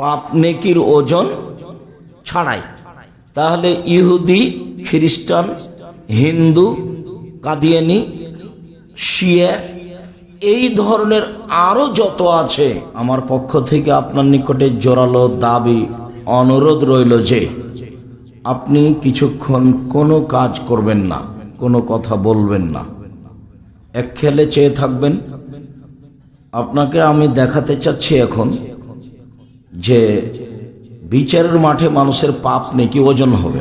পাপ নেকির ওজন ছাড়াই। তাহলে ইহুদি, খ্রিস্টান, হিন্দু, কাদিয়ানি, শিয়া, এই ধরনের আরও যত আছে, আমার পক্ষ থেকে আপনার নিকটে জোরালো দাবি, অনুরোধ রইল যে, আপনি কিছুক্ষণ কোনো কাজ করবেন না, কোনো কথা বলবেন না। এক খেলে চেয়ে থাকবেন। আপনাকে আমি দেখাতে চাচ্ছি এখন যে বিচারের মাঠে মানুষের পাপ নেকি ওজন হবে।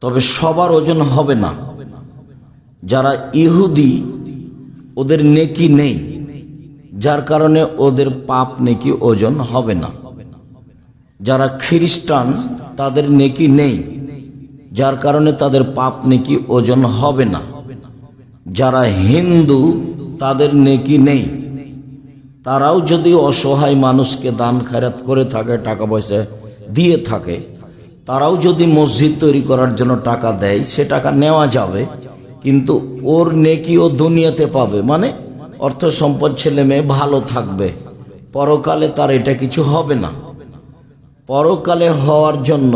তবে সবার ওজন হবে না। যারা ইহুদি, ওদের নেকি নেই। যার কারণে ওদের পাপ নেকি ওজন হবে না। যারা খ্রিস্টান, তাদের নেকি নেই। যার কারণে তাদের পাপ নেকি ওজন হবে না। যারা হিন্দু, তাদের নেকি নেই। তারাও যদি অসহায় মানুষকে দান খায়রাত করে থাকে, টাকা পয়সা দিয়ে থাকে, তারাও যদি মসজিদ তৈরি করার জন্য টাকা দেয়, সে টাকা নেওয়া যাবে, কিন্তু ওর নেকি ও দুনিয়াতে পাবে। মানে অর্থ সম্পদ ছেলে মেয়ে ভালো থাকবে। পরকালে তার এটা কিছু হবে না। পরকালে হওয়ার জন্য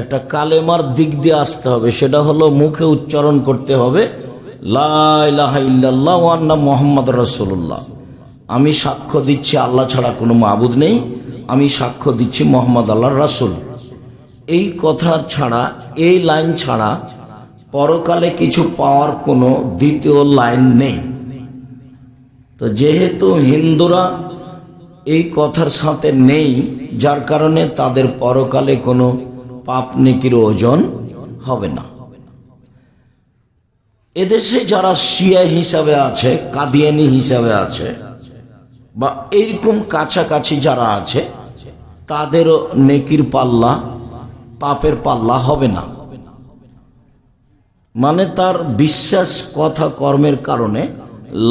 একটা কালেমার দিক দিয়ে আসতে হবে। সেটা হলো মুখে উচ্চারণ করতে হবে লাহ মোহাম্মদ রসুল্লাহ আমি সাক্ষ্য দিচ্ছি আল্লাহ ছাড়া কোনো মাবুদ নেই। আমি সাক্ষ্য দিচ্ছি মোহাম্মদ আল্লাহ রাসুল। এই কথার ছাড়া, এই লাইন ছাড়া পরকালে কিছু পাওয়ার কোনো দ্বিতীয় লাইন নেই। তো যেহেতু হিন্দুরা এই কথার সাথে নেই, যার কারণে তাদের পরকালে কোনো পাপ নেকির ওজন হবে না। এদেশে যারা শিয়া হিসাবে আছে, কাদিয়ানি হিসাবে আছে বা এইরকম কাছাকাছি যারা আছে, তাদেরও নেকির পাল্লা, পাপের পাল্লা হবে না। মানে তার বিশ্বাস কথা কর্মের কারণে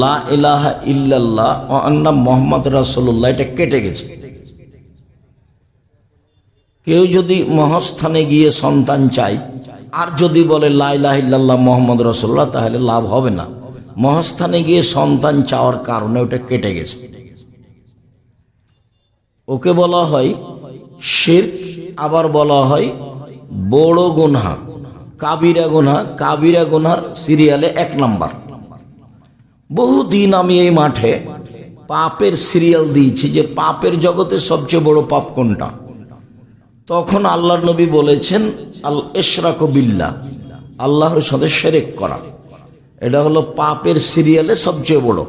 লা ইলাহা ইল্লাল্লাহ আন্না মোহাম্মদ রাসূলুল্লাহ, এটা কেটে গেছে। কেউ যদি মহস্থানে গিয়ে সন্তান চায়, আর যদি বলে লা ইলাহা ইল্লাল্লাহ মোহাম্মদ রাসূলুল্লাহ, তাহলে লাভ হবে না। মহস্থানে গিয়ে সন্তান চাওয়ার কারণে ওটা কেটে গেছে। ওকে বলা হয় শির আবার বলা হয় বড় গুনহা। কাবিরা গুনহা, কাবিরা গুনহার সিরিয়ালে এক নাম্বার। বহুদিন আমি এই মাঠে পাপের সিরিয়াল দিয়েছি যে পাপের জগতে সবচেয়ে বড় পাপ কোনটা? তখন আল্লাহর নবী বলেছেন, আল এশরাক বিল্লাহ আল্লাহর সাথে সেরেক করা। এটা হলো পাপের সিরিয়ালে সবচেয়ে বড়।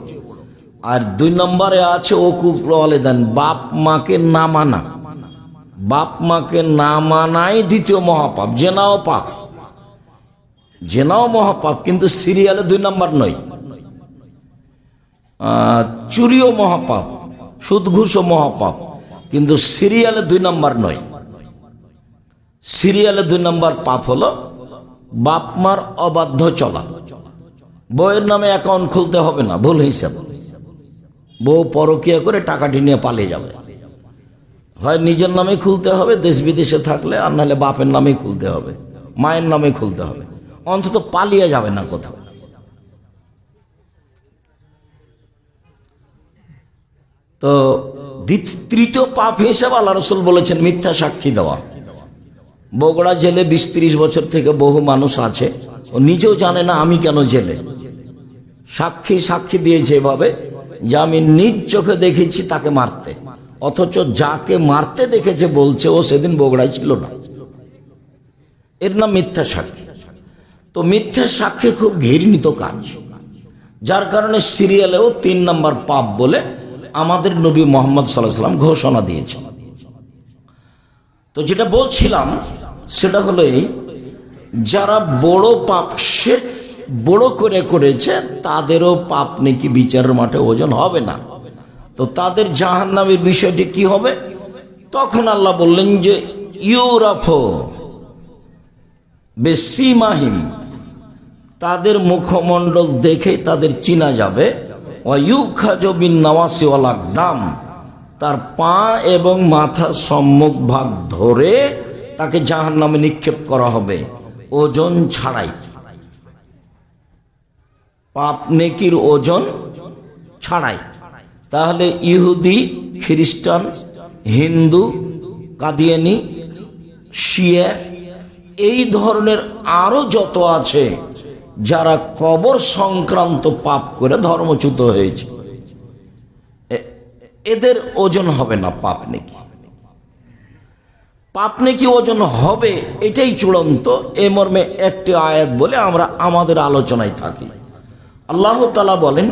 আর দুই নম্বরে আছে ওকুক দেন, বাপ মাকে না মানা। বাপ মাকে না মানাই দ্বিতীয় মহাপাপ, জেনাও পাপ। জেনাও মহাপাপ, কিন্তু সিরিয়ালে দুই নম্বর নয়। চুরিও মহাপাপ সুদ ঘুষও মহাপাপ, কিন্তু সিরিয়ালে দুই নম্বর নয়। সিরিয়ালে দুই নম্বর পাপ হলো, বাপ মার অবাধ্য চলা। বইয়ের নামে অ্যাকাউন্ট খুলতে হবে না, ভুল হিসাব। বউ পরকিয়া করে টাকাটি নিয়ে পালিয়ে যাবে। হয় নিজের নামে খুলতে হবে, দেশ বিদেশে থাকলে, আর নাহলে বাপের নামেই খুলতে হবে, মায়ের নামে খুলতে হবে। অন্তত পালিয়ে যাবে না কোথাও। তো তৃতীয় পাপ হিসেবে আল্লাহ রসুল বলেছেন, মিথ্যা সাক্ষী দেওয়া। বগুড়া জেলে বিশ ত্রিশ বছর থেকে বহু মানুষ আছে, ও নিজেও জানে না আমি কেন জেলে। সাক্ষী সাক্ষী দিয়েছে এভাবে যে আমি নিজ চোখে দেখেছি তাকে মারতে। অথচ যাকে মারতে দেখেছে বলছে, ও সেদিন বগড়াই ছিল না। এর নাম মিথ্যা সাক্ষী। তো মিথ্যা সাক্ষী খুব ঘৃণিত কাজ। যার কারণে সিরিয়ালেও তিন নম্বর পাপ বলে আমাদের নবী মোহাম্মদ সাল্লাহ সাল্লাম ঘোষণা দিয়েছেন। তো যেটা বলছিলাম, সেটা হলো এই, যারা বড় পাপ সে বড় করে করেছে, তাদেরও পাপ নাকি বিচারের মাঠে ওজন হবে না। তো তাদের জাহান নামের বিষয়টি কি হবে? তখন আল্লাহ বললেন যে, ইউরাফো বেসিমাহিম, তাদের মুখমণ্ডল দেখে তাদের চিনা যাবে। অয়ুখাজবিন তার পা এবং মাথার সম্মুখ ভাগ ধরে তাকে জাহান নামে নিক্ষেপ করা হবে, ওজন ছাড়াই। পাপ নেকির ওজন ছাড়াই। তাহলে ইহুদি, খ্রিস্টান, হিন্দু, কাদিয়ানি, শিয়া, এই ধরনের আরও যত আছে, যারা কবর সংক্রান্ত পাপ করে ধর্মচ্যুত হয়েছে এদের ওজন হবে না পাপ নেকি? পাপ নাকি ওজন হবে, এটাই চূড়ান্ত। এ মর্মে একটি আয়াত বলে আমরা আমাদের আলোচনায় থাকি। আল্লাহ তালা বলেন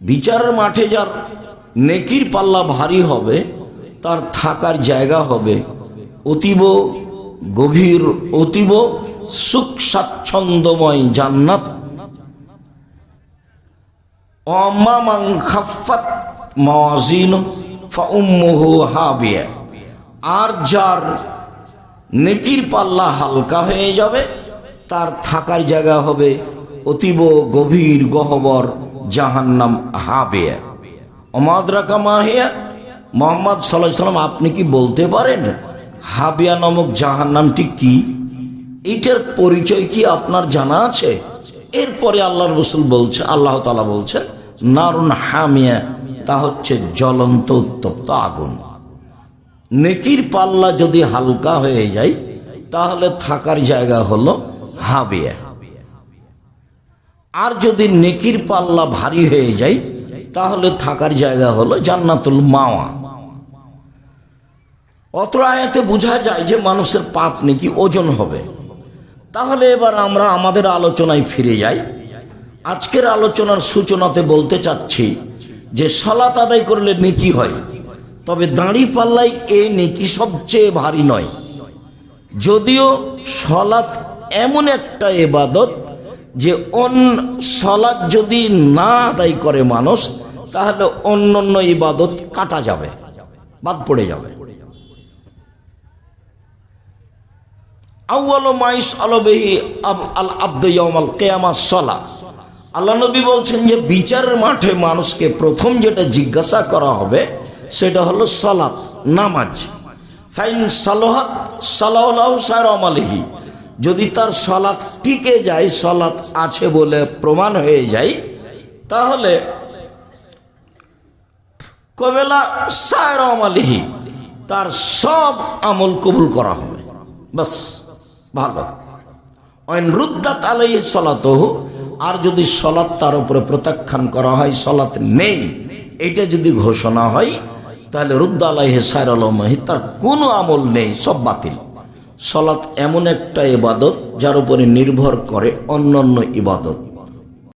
বিচারের মাঠে যার নেকির পাল্লা ভারী হবে, তার থাকার জায়গা হবে অতীব গভীর, অতীব সুখ স্বাচ্ছন্দ্যময় জান্নাত আর যার নেকির পাল্লা হালকা হয়ে যাবে, তার থাকার জায়গা হবে অতীব গভীর গহবর জাহান্নাম হাবিয়া। অমাদ্রাকা মাহিয়া, মোহাম্মদ সাল্লাম, আপনি কি বলতে পারেন হাবিয়া নামক জাহান্নামটি কি? এটার পরিচয় কি আপনার জানা আছে? এরপরে আল্লাহ রসুল বলছে, আল্লাহ তালা বলছেন, নারুন হামিয়া, তা হচ্ছে জ্বলন্ত উত্তপ্ত আগুন। নেকির পাল্লা যদি হালকা হয়ে যায়, তাহলে থাকার জায়গা হলো হাবিয়া। আর যদি নেকির পাল্লা ভারী হয়ে যায়, তাহলে থাকার জায়গা হলো জান্নাতুল মাওয়া। অত্র আয়াতে বোঝা যায় যে মানুষের পাপ নাকি ওজন হবে। তাহলে এবার আমরা আমাদের আলোচনায় ফিরে যাই। আজকের আলোচনার সূচনাতে বলতে চাচ্ছি যে সালাত আদায় করলে নেকি হয়। তবে দাঁড়ি পাল্লাই এ নেকি সবচেয়ে ভারী নয়। যদিও সলাৎ এমন একটা এবাদত যে অন্য সলাৎ যদি না আদায় করে মানুষ, তাহলে অন্য অন্য ইবাদত কাটা যাবে, বাদ পড়ে যাবে। আউয়াল মাইস আলবেহি কেয়ামা সলা। আল্লাহ নবী বলছেন যে বিচারের মাঠে মানুষকে প্রথম যেটা জিজ্ঞাসা করা হবে সেটা হলো সলাৎ নামাজ। ফাইন সালোহাত সালাহ সার আমালিহি যদি তার সলাৎ টিকে যায় সলাৎ আছে বলে প্রমাণ হয়ে যায়, তাহলে কবেলা সায়র আমালিহি তার সব আমল কবুল করা হবে। বাস, ভালো। অইন রুদ্দাত আলাই সলাতহ, আর যদি সলাৎ তার উপরে প্রত্যাখ্যান করা হয় সলাৎ নেই, এটা যদি ঘোষণা হয় তাহলে রুদ্দা আলাইহে সাইর আলমহি তার কোনো আমল নেই, সব বাতিল। সলাৎ এমন একটা ইবাদত যার উপরে নির্ভর করে অন্যান্য ইবাদত।